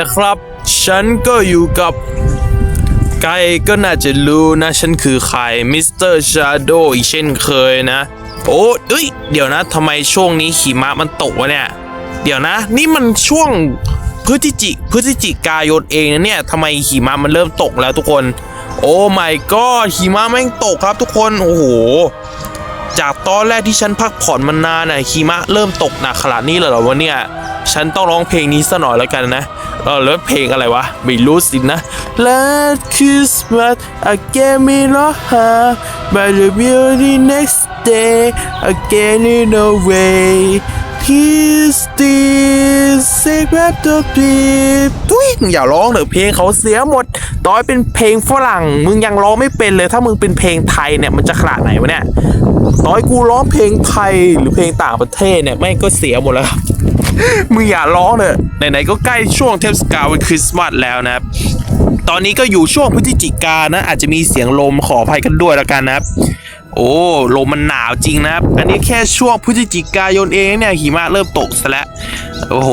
นะครับ ฉันก็อยู่กับไกก็น่าจะรู้นะ ฉันคือใครมิสเตอร์ชาโดอีกเช่นเคยนะ โอ้เอ้ย เดี๋ยวนะทำไมช่วงนี้หิมะมันตกวะเนี่ย เดี๋ยวนะ นี่มันช่วงพฤศจิพฤศจิกายนเองนะเนี่ยทำไมหิมะมันเริ่มตกแล้วทุกคน โอ้ my god หิมะแม่งตกครับทุกคนโอ้โหจากตอนแรกที่ฉันพักผ่อนมานานน่ะหิมะเริ่มตกหนักขนาดนี้เลยเหรอวะเนี่ย ฉันต้องร้องเพลงนี้ซะหน่อยแล้วกันนะเออแล้วเพลงอะไรวะไม่รู้สินะ Last Christmas I gave me no heart But the beauty next day I gave it away He's still sick at the deep ทุยอย่าร้องเถอะเพลงเขาเสียหมดต่อยเป็นเพลงฝรั่ง มึงยังร้องไม่เป็นเลยถ้ามึงเป็นเพลงไทยเนี่ยมันจะขนาดไหนวะเนี่ยต่อยกูร้องเพลงไทยหรือเพลงต่างประเทศเนี่ยแม่งก็เสียหมดแล้วครับ มึงอย่าร้องเถอะไหนๆก็ใกล้ช่วงเทศกาลวันคริสต์มาสแล้วนะครับ ตอนนี้ก็อยู่ช่วงพฤศจิกายนนะ อาจจะมีเสียงลมขออภัยกันด้วยแล้วกันนะครับ โอ้ลมมันหนาวจริงนะครับ อันนี้แค่ช่วงพฤศจิกายนเองเนี่ยหิมะเริ่มตกซะแล้วโอ้โห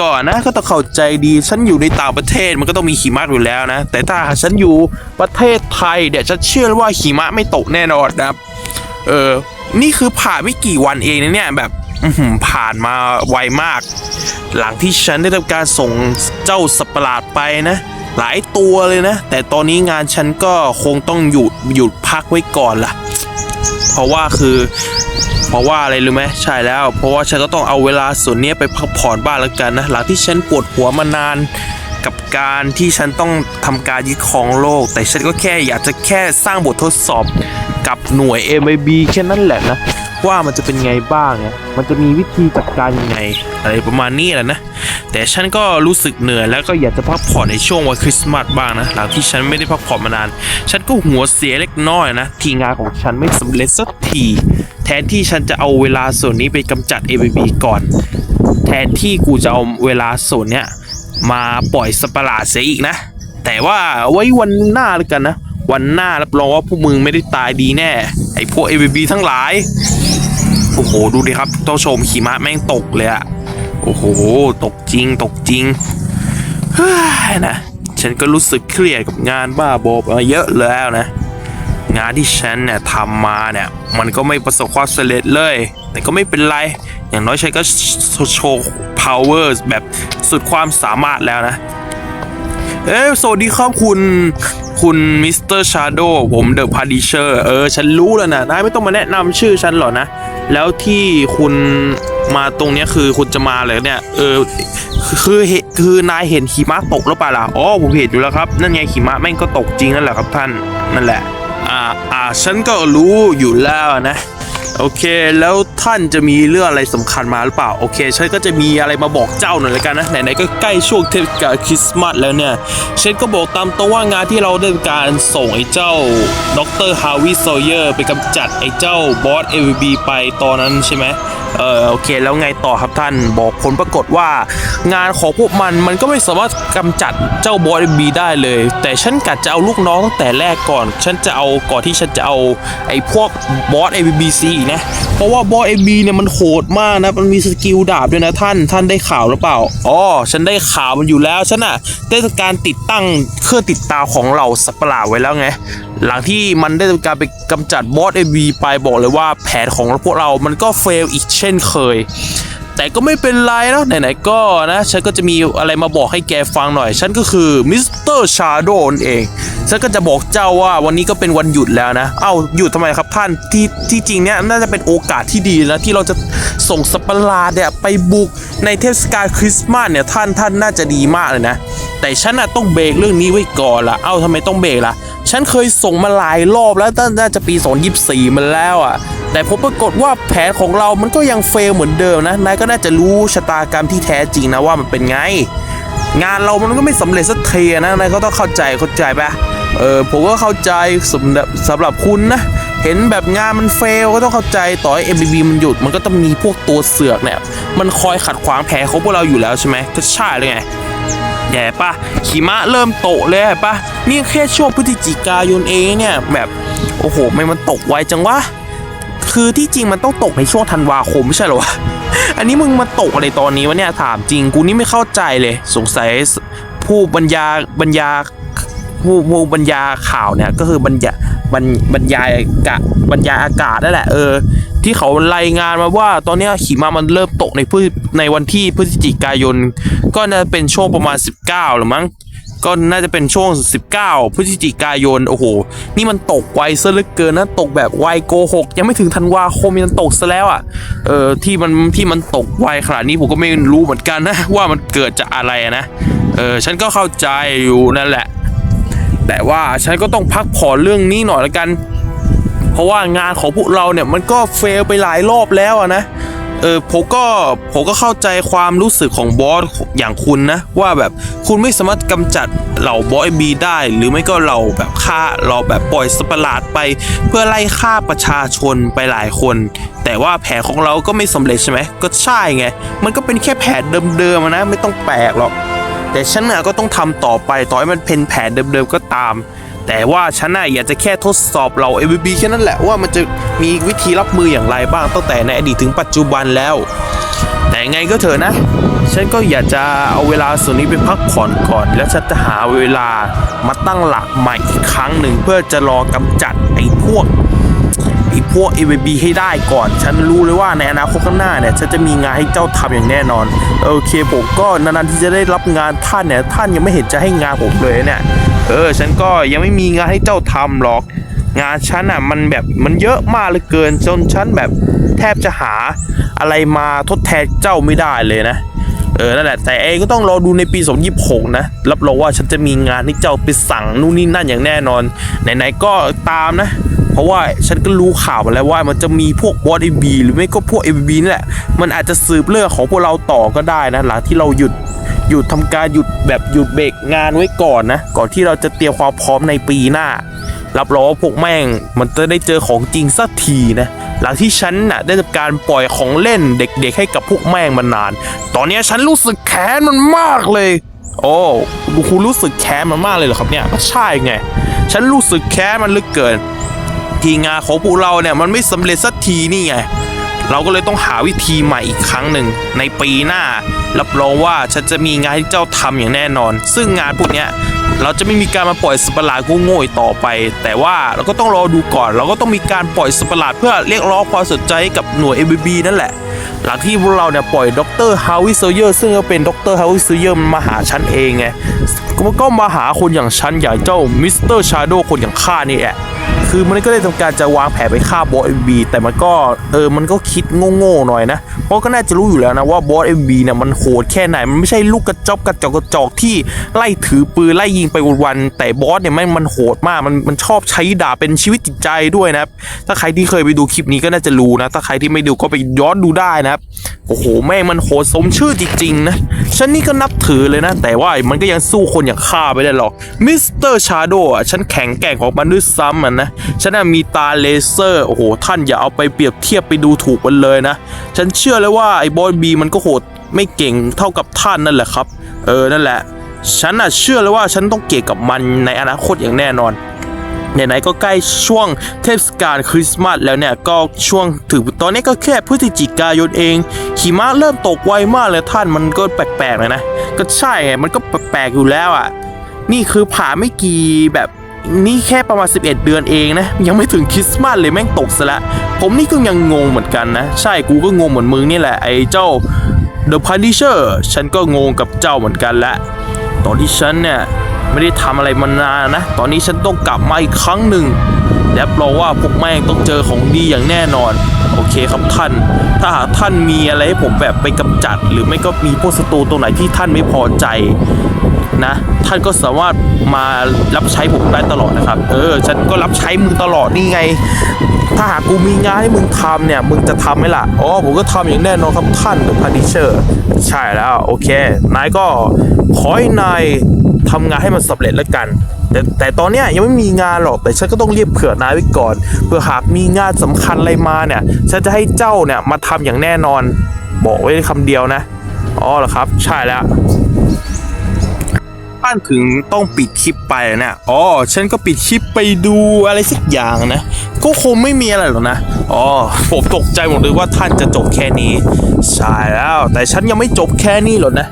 ก่อนนะก็ต้องเข้าใจดีฉันอยู่ในต่างประเทศมันก็ต้องมีหิมะอยู่แล้วนะ แต่ถ้าฉันอยู่ประเทศไทยเดี๋ยวฉันเชื่อว่าหิมะไม่ตกแน่นอนนะครับ เออ นี่คือผ่านไม่กี่วันเองนะเนี่ยแบบ ผ่านมาไวมาก หลังที่ฉันได้ทำการส่งเจ้าสัตว์ประหลาดไปนะ หลายตัวเลยนะ แต่ตอนนี้งานฉันก็คงต้องหยุดหยุดพักไว้ก่อนล่ะ เพราะว่าคือ เพราะว่าอะไรรู้ไหมใช่แล้ว เพราะว่าฉันก็ต้องเอาเวลาส่วนนี้ไปพักผ่อนบ้างแล้วกันนะ หลังที่ฉันปวดหัวมานานกับการที่ฉันต้องทำการยึดครองโลก แต่ฉันก็แค่อยากจะแค่สร้างบททดสอบกับหน่วย MIB แค่นั้นแหละนะ ว่ามันจะเป็นไงบ้างเนี่ยมันจะมีวิธีจัดการยังไงอะไรประมาณนี้แหละนะ แต่ฉันก็รู้สึกเหนื่อยแล้วก็อยากจะพักผ่อนในช่วงวันคริสต์มาสบ้างนะ หลังที่ฉันไม่ได้พักผ่อนมานาน ฉันก็หัวเสียเล็กน้อยนะ ทีงานของฉันไม่สำเร็จสักที แทนที่ฉันจะเอาเวลาส่วนนี้ไปกำจัด MIB ก่อน แทนที่กูจะเอาเวลาส่วนเนี้ยมาปล่อยสตว์ประหลาเสียอีกนะ แต่ว่าไว้วันหน้าแล้วกันนะ วันหน้ารับรองว่าพวกมึงไม่ได้ตายดีแน่ ไอ้พวก ABB ทั้งหลาย อ้โห ดูดิครับต้องชมหิมะแม่งตกเลยอะโอ้โห ตกจริง ตกจริงเฮ้ยนะ ฉันก็รู้สึกเครียดกับงานบ้าบอมาเยอะแล้วนะ งานที่ฉันเนี่ยทำมาเนี่ย มันก็ไม่ประสบความสำเร็จเลย แต่ก็ไม่เป็นไร อย่างน้อยฉันก็โชว์ power แบบสุดความสามารถแล้วนะ เอ้สวัสดีครับคุณคุณมิสเตอร์ชาโดผมเดอะพาดิเชอร์เออ ฉันรู้แล้วนะนายไม่ต้องมาแนะนำชื่อฉันหรอกนะ แล้วที่คุณมาตรงเนี้ยคือคุณจะมาเลยเนี่ย เออ คือคือคือนายเห็นหิมะตกแล้วเปล่าล่ะอ๋อผมเห็นอยู่แล้วครับ นั่นไงหิมะแม่งก็ตกจริงนั่นแหละครับท่านนั่นแหละ อ่าอ่าฉันก็รู้อยู่แล้วนะ โอเค แล้วท่านจะมีเรื่องอะไรสำคัญมาหรือเปล่า โอเคฉันก็จะมีอะไรมาบอกเจ้าหน่อยละกันนะ ไหนๆก็ใกล้ช่วงเทศกาลคริสต์มาสแล้วเนี่ยฉันก็บอกตามตรงว่างานที่เราได้การส่งไอ้เจ้าดรฮาวิโซเยอร์ไปกำจัดไอ้เจ้าบอสเอวีบีไปตอนนั้นใช่ไหมเออโอเค แล้วไงต่อครับท่านบอกผลปรากฏว่า งานของพวกมันมันก็ไม่สามารถกำจัดเจ้าบอสเอวีบีได้เลย แต่ฉันกะจะเอาลูกน้องตั้งแต่แรกก่อน ฉันจะเอาก่อนที่ฉันจะเอาไอ้พวกบอส ABBC อีกนะ เพราะว่าบอส AB เนี่ยมันโหดมากนะ มันมีสกิลดาบด้วยนะท่าน ท่านได้ข่าวหรือเปล่า อ๋อ ฉันได้ข่าวมันอยู่แล้ว ฉันอะได้ทำการติดตั้งเครื่องติดตาของเหล่าสัตว์ประหลาดไว้แล้วไง หลังที่มันได้ทำการไปกำจัดบอส AB ไปบอกเลยว่าแผนของพวกเรา มันก็เฟลอีกเช่นเคย แต่ก็ไม่เป็นไรนะไหนๆก็นะฉันก็จะมีอะไรมาบอกให้แกฟังหน่อย ฉันก็คือมิสเตอร์ชาโดนเองฉันก็จะบอกเจ้าว่าวันนี้ก็เป็นวันหยุดแล้วนะ เอ้าหยุดทำไมครับท่านที่ที่จริงเนี่ยน่าจะเป็นโอกาสที่ดีนะที่เราจะส่งสัตว์ประหลาดเนี่ยไปบุกในเทศกาลคริสต์มาสเนี่ยท่านท่านน่าจะดีมากเลยนะ แต่ฉันน่ะต้องเบรกเรื่องนี้ไว้ก่อนละเอ้าทำไมต้องเบรกล่ะฉันเคยส่งมาหลายรอบแล้วตั้งน่าจะปี 2024 มาแล้วอะ แต่ผมปรากฏว่าแผนของเรามันก็ยังเฟลเหมือนเดิมนะ นายก็น่าจะรู้ชะตากรรมที่แท้จริงนะว่ามันเป็นไง งานเรามันก็ไม่สำเร็จสักทีนะ นายก็ต้องเข้าใจเข้าใจปะเออผมก็เข้าใจสำหรับสำหรับคุณนะ เห็นแบบงานมันเฟลก็ต้องเข้าใจต่อให้ MBB มันหยุดมันก็ต้องมีพวกตัวเสือกเนี่ย มันคอยขัดขวางแผนของพวกเราอยู่แล้วใช่ไหมก็ใช่เลยไงแย่ปะหิมะเริ่มโตเลยปะนี่แค่ช่วงพฤศจิกายนเองเนี่ยแบบ โอ้โหไม่มันตกไวจังวะ คือที่จริงมันต้องตกในช่วงธันวาคมไม่ใช่หรอวะ อันนี้มึงมาตกอะไรตอนนี้วะเนี่ยถามจริงกูนี่ไม่เข้าใจเลย สงสัยผู้บรรยาบรรยาผู้ผู้บรรยาข่าวเนี่ยก็คือบรรยาบรรบรรยายกะบรรยายอากาศนั่นแหละเออที่เขารายงานมาว่าตอนนี้หิมะมันเริ่มตกในพฤในวันที่พฤศจิกายน ก็น่าจะเป็นช่วงประมาณ 19หรือมั้ง ก็น่าจะเป็นช่วง 19 พฤศจิกายน โอ้โห นี่มันตกไวซะเหลือเกินนะ ตกแบบไวโกหก ยังไม่ถึงธันวาคมมันตกซะแล้วอะ เออที่มันที่มันตกไวขนาดนี้ผมก็ไม่รู้เหมือนกันนะ ว่ามันเกิดจากอะไรนะ เออ ฉันก็เข้าใจอยู่นั่นแหละ แต่ว่าฉันก็ต้องพักผ่อนเรื่องนี้หน่อยละกัน เพราะว่างานของพวกเราเนี่ยมันก็เฟลไปหลายรอบแล้วอะนะ เออผมก็ผมก็เข้าใจความรู้สึกของบอสอย่างคุณนะ ว่าแบบคุณไม่สามารถกำจัดเหล่าบอยบีได้ หรือไม่ก็เราแบบฆ่าเราแบบปล่อยสปาร์หลาดไป เพื่อไล่ฆ่าประชาชนไปหลายคน แต่ว่าแผนของเราก็ไม่สำเร็จใช่ไหมก็ใช่ไง มันก็เป็นแค่แผนเดิมๆนะไม่ต้องแปลกหรอกแต่ฉันน่ะก็ต้องทำต่อไปต่อให้มันเป็นแผนเดิมๆก็ตาม แต่ว่าฉันน่ะอยากจะแค่ทดสอบเรา MVP แค่นั้นแหละว่ามันจะมีวิธีรับมืออย่างไรบ้างตั้งแต่ในอดีตถึงปัจจุบันแล้ว แต่ไงก็เถอะนะ ฉันก็อยากจะเอาเวลาส่วนนี้ไปพักผ่อนก่อน แล้วฉันจะหาเวลามาตั้งหลักใหม่อีกครั้งหนึ่งเพื่อจะรอกำจัดไอ้พวกไอ้พวก AVB ให้ได้ก่อน ฉันรู้เลยว่าในอนาคตข้างหน้าเนี่ย ฉันจะมีงานให้เจ้าทำอย่างแน่นอน โอเคผมก็นานๆที่จะได้รับงานท่านเนี่ย ท่านยังไม่เห็นจะให้งานผมเลยเนี่ย เออ ฉันก็ยังไม่มีงานให้เจ้าทำหรอก งานฉันอะมันแบบมันเยอะมากเหลือเกินจนฉันแบบแทบจะหาอะไรมาทดแทนเจ้าไม่ได้เลยนะ เออนั่นแหละแต่เองก็ต้องรอดูในปี 2026 นะ รับรองว่าฉันจะมีงานให้เจ้าไปสั่งนู่นนี่นั่นอย่างแน่นอน ไหนๆก็ตามนะเพราะว่าฉันก็รู้ข่าวมาแล้วว่ามันจะมีพวกบอสเอบีหรือไม่ก็พวกเอบีนี่แหละ มันอาจจะสืบเรื่องของพวกเราต่อก็ได้นะ หลังที่เราหยุด หยุดทำการหยุดแบบหยุดเบรกงานไว้ก่อนนะ ก่อนที่เราจะเตรียมความพร้อมในปีหน้า รับรองว่าพวกแม่งมันจะได้เจอของจริงสักทีนะหลังที่ฉันน่ะได้ทำการปล่อยของเล่นเด็กๆ ให้กับพวกแม่งมานาน ตอนนี้ฉันรู้สึกแค้นมันมากเลย โอ้คุณรู้สึกแค้นมันมากเลยเหรอครับเนี่ยก็ใช่ไง ฉันรู้สึกแค้นมันลือเกิน ทีงานของพวกเราเนี่ยมันไม่สำเร็จสักทีนี่ไง เราก็เลยต้องหาวิธีใหม่อีกครั้งหนึ่งในปีหน้า รับรองว่าฉันจะมีงานให้เจ้าทำอย่างแน่นอน ซึ่งงานพวกเนี้ยเราจะไม่มีการมาปล่อยสตว์ปาร์หลาดโง่ๆอีกต่อไป แต่ว่าเราก็ต้องรอดูก่อน เราก็ต้องมีการปล่อยสตว์ปาร์หลาดเพื่อเรียกร้องความสนใจกับหน่วย ABB นั่นแหละ หลังที่พวกเราเนี่ยปล่อยดรฮาวิเซเยอร์ซึ่งก็เป็นดรฮาวิเซเยอร์มาหาฉันเองไงก็ก็มาหาคนอย่างฉันอย่างเจ้ามิสเตอร์ชาโดคนอย่างข้านี่แหละ คือมันก็ได้ทำการจะวางแผนไปฆ่าบอสเอ็มบีแต่มันก็เออมันก็คิดโง่ๆหน่อยนะ เพราะก็น่าจะรู้อยู่แล้วนะว่าบอสเอ็มบีเนี่ยมันโหดแค่ไหน มันไม่ใช่ลูกกระจอกกระจอกกระจอกที่ไล่ถือปืนไล่ยิงไปวันๆแต่บอสเนี่ยมันมันโหดมากมันมันชอบใช้ดาบเป็นชีวิตจิตใจด้วยนะถ้าใครที่เคยไปดูคลิปนี้ก็น่าจะรู้นะ ถ้าใครที่ไม่ดูก็ไปย้อนดูได้นะครับโอ้โหแม่งมันโหดสมชื่อจริงๆนะฉันนี่ก็นับถือเลยนะ แต่ว่ามันก็ยังสู้คนอย่างข้าไม่ได้หรอกมิสเตอร์ชาโดอะฉันแข็งแกร่งของมันด้วยซ้ำมันนะฉันน่ะมีตาเลเซอร์โอ้โหท่านอย่าเอาไปเปรียบเทียบไปดูถูกมันเลยนะ ฉันเชื่อเลยว่าไอ้บอยบีมันก็โหดไม่เก่งเท่ากับท่านนั่นแหละครับ เออนั่นแหละ ฉันน่ะเชื่อเลยว่าฉันต้องเก่งกับมันในอนาคตอย่างแน่นอนไหนๆก็ใกล้ช่วงเทศกาลคริสต์มาสแล้วเนี่ยก็ช่วงถึงตอนนี้ก็แค่พฤศจิกายนเองหิมะเริ่มตกไวมากเลยท่านมันก็แปลกๆเลยนะ ก็ใช่มันก็แปลกๆอยู่แล้วอะ นี่คือผ่าไม่กี่แบบ นี่แค่ประมาณ 11 เดือนเองนะ ยังไม่ถึงคริสต์มาสเลยแม่งตกซะละ ผมนี่ก็ยังงงเหมือนกันนะ ใช่กูก็งงเหมือนมึงนี่แหละ ไอ้เจ้า The Punisher ฉันก็งงกับเจ้าเหมือนกันแหละตอนที่ฉันเนี่ยไม่ได้ทำอะไรมานานนะ ตอนนี้ฉันต้องกลับมาอีกครั้งหนึ่งและรองว่าพวกแม่งต้องเจอของดีอย่างแน่นอน โอเคครับท่าน ถ้าหากท่านมีอะไรให้ผมแบบไปกำจัด หรือไม่ก็มีพวกศัตรูตรงไหนที่ท่านไม่พอใจ นะ ท่านก็สามารถมารับใช้ผมได้ตลอดนะครับ เออ ฉันก็รับใช้มึงตลอดนี่ไง ถ้าหากกูมีงานให้มึงทำเนี่ย มึงจะทำไหมล่ะ อ๋อ ผมก็ทำอย่างแน่นอนครับท่านเดอะพันิเชอร์ ใช่แล้ว โอเค นายก็ขอให้นายทำงานให้มันสำเร็จแล้วกันแต่แต่ตอนเนี้ยยังไม่มีงานหรอกแต่ฉันก็ต้องเรียบเผื่อนายไว้ก่อนเพื่อหากมีงานสำคัญอะไรมาเนี่ยฉันจะให้เจ้าเนี่ยมาทำอย่างแน่นอน บอกไว้คำเดียวนะอ๋อเหรอครับ ใช่แล้ว ท่านถึงต้องปิดคลิปไปเนี่ยอ๋อฉันก็ปิดคลิปไปดูอะไรสักอย่างนะ ก็คงไม่มีอะไรหรอกนะอ๋อผมตกใจหมดเลยว่าท่านจะจบแค่นี้ใช่แล้วแต่ฉันยังไม่จบแค่นี้หรอกนะ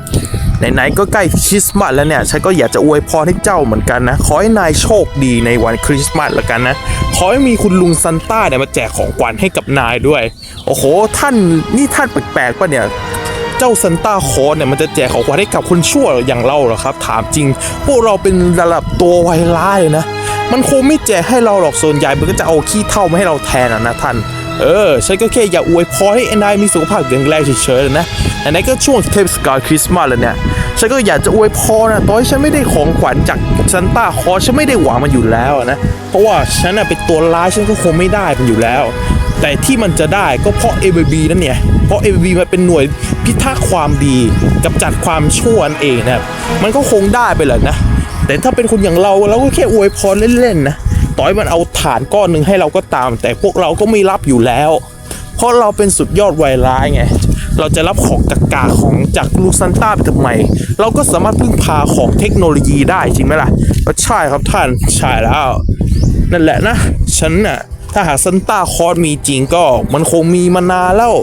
ไหนๆก็ใกล้คริสต์มาสแล้วเนี่ย ฉันก็อยากจะอวยพรให้เจ้าเหมือนกันนะ ขอให้นายโชคดีในวันคริสต์มาสละกันนะ ขอให้มีคุณลุงซันต้าเนี่ยมาแจกของขวัญให้กับนายด้วย โอ้โห ท่านนี่ท่านแปลกๆป่ะเนี่ย เจ้าซันต้าคลอสเนี่ยมันจะแจกของขวัญให้กับคนชั่วอย่างเราเหรอครับ ถามจริง พวกเราเป็นระดับตัวไวร้ายนะ มันคงไม่แจกให้เราหรอกส่วนใหญ่มันก็จะเอาขี้เท่ามาให้เราแทนนะท่าน เออฉันก็แค่อยากอวยพรให้นายมีสุขภาพแข็งแรงเฉยๆเลยนะไหนๆก็ช่วงเทศกาลคริสต์มาสแล้วเนี่ยฉันก็อยากจะอวยพรนะตอนที่ฉันไม่ได้ของขวัญจากซันต้าคอฉันไม่ได้หวังมันอยู่แล้วนะเพราะว่าฉันน่ะเป็นตัวร้ายฉันก็คงไม่ได้มันอยู่แล้ว แต่ที่มันจะได้ก็เพราะ ABB นั่นเนี่ยเพราะ ABB มันเป็นหน่วยพิทักษ์ความดีกำจัดความชั่วนั่นเองนะครับมันก็คงได้ไปแหละนะแต่ถ้าเป็นคนอย่างเราเราก็แค่อวยพรเล่นๆนะ ต่อยมันเอาฐานก้อนหนึ่งให้เราก็ตาม แต่พวกเราก็ไม่รับอยู่แล้ว เพราะเราเป็นสุดยอดไวร้ายไง เราจะรับของกากาของจากลูกซันต้าไปทำไม เราก็สามารถพึ่งพาของเทคโนโลยีได้จริงไหมล่ะก็ใช่ครับท่านใช่แล้ว นั่นแหละนะ ฉันน่ะถ้าหากซันต้าคอร์สมีจริงก็มันคงมีมานานแล้ว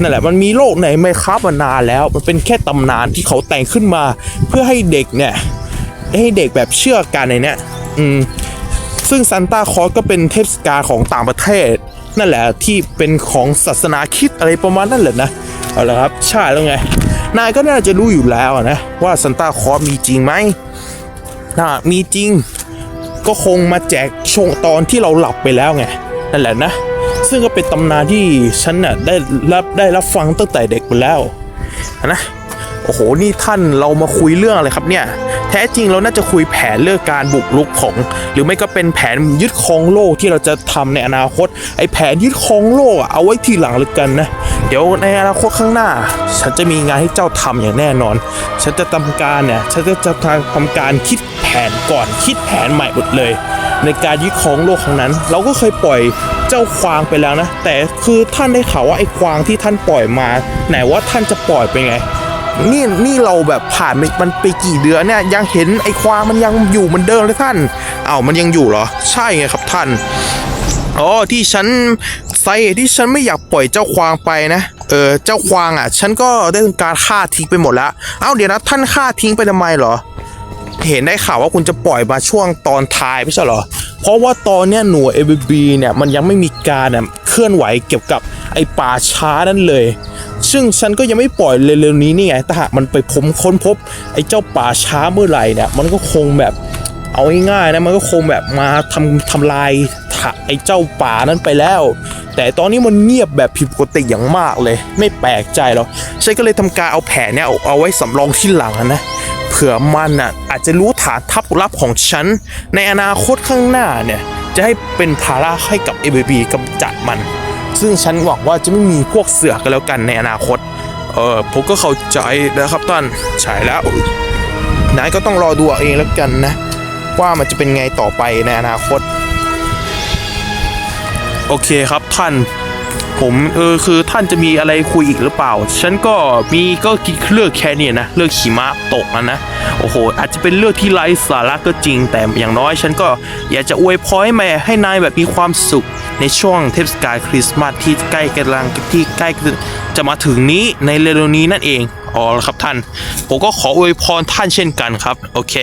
นั่นแหละมันมีโลกไหนไหมครับมานานแล้ว มันเป็นแค่ตำนานที่เขาแต่งขึ้นมา เพื่อให้เด็กเนี่ยให้เด็กแบบเชื่อกันในเนี้ยอืม ซึ่งซันต้าคอสก็เป็นเทศกาของต่างประเทศ นั่นแหละที่เป็นของศาสนาคิดอะไรประมาณนั่นแหละนะเอาละครับใช่แล้วไง นายก็น่าจะรู้อยู่แล้วนะ ว่าซันต้าคอสมีจริงไหมถ้ามีจริงก็คงมาแจกช่วงตอนที่เราหลับไปแล้วไงนั่นแหละนะ ซึ่งก็เป็นตำนานที่ฉันน่ะได้รับได้รับฟังตั้งแต่เด็กไปแล้วนะโอ้โหนี่ท่านเรามาคุยเรื่องอะไรครับเนี่ย แท้จริงเราน่าจะคุยแผนเรื่องการบุกรุกของ หรือไม่ก็เป็นแผนยึดครองโลกที่เราจะทำในอนาคต ไอ้แผนยึดครองโลกอะเอาไว้ทีหลังเลยกันนะ เดี๋ยวในอนาคตข้างหน้า ฉันจะมีงานให้เจ้าทำอย่างแน่นอน ฉันจะทำการเนี่ยฉันจะจะทำการคิดแผนก่อนคิดแผนใหม่หมดเลย ในการยึดครองโลกครั้งนั้น เราก็เคยปล่อยเจ้าควางไปแล้วนะ แต่คือท่านได้ข่าวว่าไอ้ควางที่ท่านปล่อยมา ไหนว่าท่านจะปล่อยไปไง นี่นี่เราแบบผ่านมันไปกี่เดือนเนี่ยยังเห็นไอ้ควางมันยังอยู่เหมือนเดิมเลยท่านเอ้ามันยังอยู่เหรอ ใช่ไงครับท่านอ๋อที่ฉันไซที่ฉันไม่อยากปล่อยเจ้าควางไปนะ เออเจ้าควางอะ ฉันก็ได้ทำการฆ่าทิ้งไปหมดแล้วเอ้าเดี๋ยวนะท่านฆ่าทิ้งไปทำไมเหรอ เห็นได้ข่าวว่าคุณจะปล่อยมาช่วงตอนท้ายไม่ใช่เหรอ เพราะว่าตอนเนี้ยหน่วย ABB เนี่ยมันยังไม่มีการเนี่ยเคลื่อนไหวเกี่ยวกับไอ้ป่าช้านั่นเลย ซึ่งฉันก็ยังไม่ปล่อยเร็วๆนี้นี่ไงแต่หากมันไปผมค้นพบ ไอ้เจ้าป่าช้าเมื่อไหร่เนี่ยมันก็คงแบบเอาง่ายๆนะมันก็คงแบบมาทำทำลายไอ้เจ้าป่านั้นไปแล้ว แต่ตอนนี้มันเงียบแบบผิดปกติอย่างมากเลย ไม่แปลกใจหรอกฉันก็เลยทำการเอาแผนเนี่ยเอาเอาไว้สำรองที่หลังนะเผื่อมันอะอาจจะรู้ฐานทัพลับของฉัน ในอนาคตข้างหน้าเนี่ยจะให้เป็นภาระให้กับ ABB กำจัดมัน ซึ่งฉันหวังว่าจะไม่มีพวกเสือกันแล้วกันในอนาคต เออผมก็เข้าใจนะครับท่านใช่แล้วนายก็ต้องรอดูเอาเองแล้วกันนะ ว่ามันจะเป็นไงต่อไปในอนาคต โอเคครับท่าน ผมเออคือท่านจะมีอะไรคุยอีกหรือเปล่า ฉันก็มีก็คิดเลือกแค่นี้นะเลือกขี่ม้าตกนะนะโอ้โห อาจจะเป็นเรื่องที่ไร้สาระก็จริงแต่อย่างน้อย ฉันก็อยากจะอวยพรให้แม่ให้นายแบบมีความสุข ในช่วงเทศกาลคริสต์มาสที่ใกล้กำลังที่ใกล้จะมาถึงนี้ในเร็วๆนี้นั่นเองอ๋อครับท่าน ผมก็ขออวยพรท่านเช่นกันครับ โอเค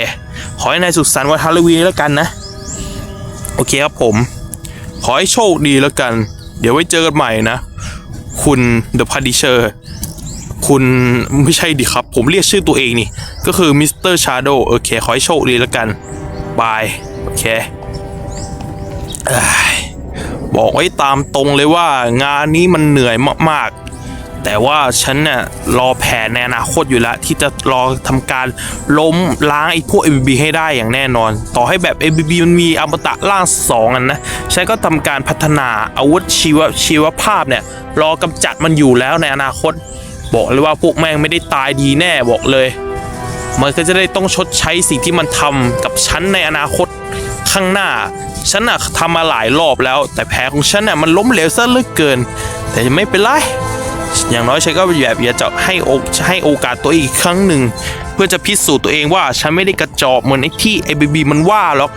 ขอให้นายสุขสันต์วันฮาโลวีนแล้วกันนะ โอเคครับผม ขอให้โชคดีแล้วกัน เดี๋ยวไว้เจอกันใหม่นะ คุณ The Punisher คุณไม่ใช่ดิครับ ผมเรียกชื่อตัวเองนี่ ก็คือ Mr. Shadow โอเค ขอให้โชคดีแล้วกัน บาย โอเค บอกไว้ตามตรงเลยว่างานนี้มันเหนื่อยมากๆ แต่ว่าฉันน่ะรอแผนในอนาคตอยู่แล้ว ที่จะรอทำการล้มล้างไอ้พวก ABB ให้ได้อย่างแน่นอน ต่อให้แบบ ABB มันมีอมตะร่างสองอันนะ ฉันก็ทำการพัฒนาอาวุธชีวชีวภาพเนี่ยรอกำจัดมันอยู่แล้วในอนาคต บอกเลยว่าพวกแม่งไม่ได้ตายดีแน่บอกเลย มันก็จะได้ต้องชดใช้สิ่งที่มันทำกับฉันในอนาคตข้างหน้า ฉันน่ะทำมาหลายรอบแล้ว แต่แผลของฉันน่ะมันล้มเหลวซะเหลือเกิน แต่ไม่เป็นไรอย่างน้อยฉันก็แบบอยากจะให้โอให้โอกาสตัวเองอีกครั้งหนึ่ง เพื่อจะพิสูจน์ตัวเองว่าฉันไม่ได้กระจอกเหมือนไอ้ที่ไอ้บีบีมันว่าหรอก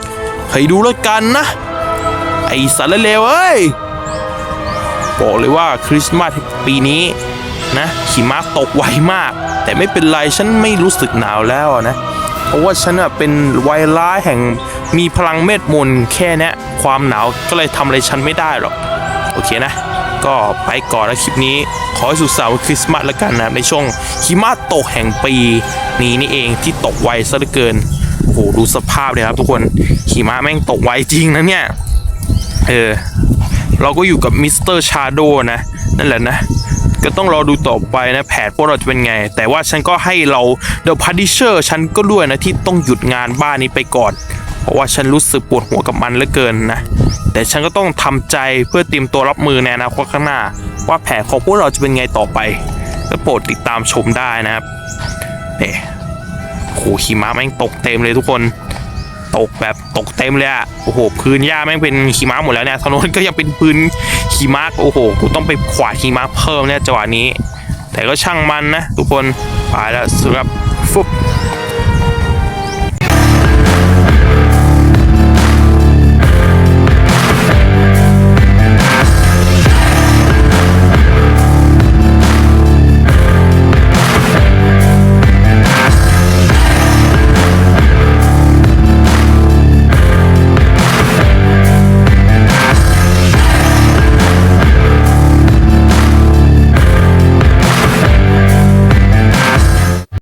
ให้ดูแล้วกันนะ ไอ้สารเลวเอ้ยบอกเลยว่าคริสต์มาสปีนี้นะหิมะตกไวมาก แต่ไม่เป็นไรฉันไม่รู้สึกหนาวแล้วนะ เพราะว่าฉันอะเป็นไวร้ายแห่ง มีพลังเมตมนแค่เนี้ยความหนาวก็เลยทำอะไรฉันไม่ได้หรอก โอเคนะ ก็ไปก่อนนะคลิปนี้ ขอให้สุขสันต์คริสต์มาสแล้วกันนะในช่วงหิมะตกแห่งปี นี้นี่เองที่ตกไวซะเหลือเกินโอ้โหดูสภาพเลยครับทุกคนหิมะแม่งตกไวจริงนะเนี่ยเออเราก็อยู่กับมิสเตอร์ชาโดนะ นั่นแหละนะก็ต้องรอดูต่อไปนะแผนพวกเราจะเป็นไง แต่ว่าฉันก็ให้เราเดอะพัดิเชอร์ฉันก็ด้วยนะที่ต้องหยุดงานบ้านนี้ไปก่อน เพราะว่าฉันรู้สึกปวดหัวกับมันเหลือเกินนะ แต่ฉันก็ต้องทำใจเพื่อเตรียมตัวรับมือในอนาคตข้างหน้า ว่าแผนของพวกเราจะเป็นไงต่อไปก็โปรดติดตามชมได้นะครับเนี่ยโหหิมะแม่งตกเต็มเลยทุกคน ตกแบบตกเต็มเลยอะโอ้โห พื้นหญ้าแม่งเป็นหิมะหมดแล้วเนี่ยถนนก็ยังเป็นพื้นหิมะโอ้โหกูต้องไปขวาดหิมะเพิ่มเนี่ยจังหวะนี้ แต่ก็ช่างมันนะทุกคนไปแล้วสำหรับฟุบ